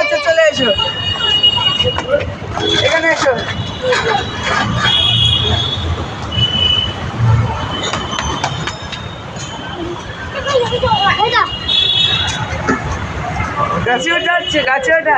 আচ্ছা চলে এসো এখানে এসো গাছে ওঠা হচ্ছে গাছে ওঠা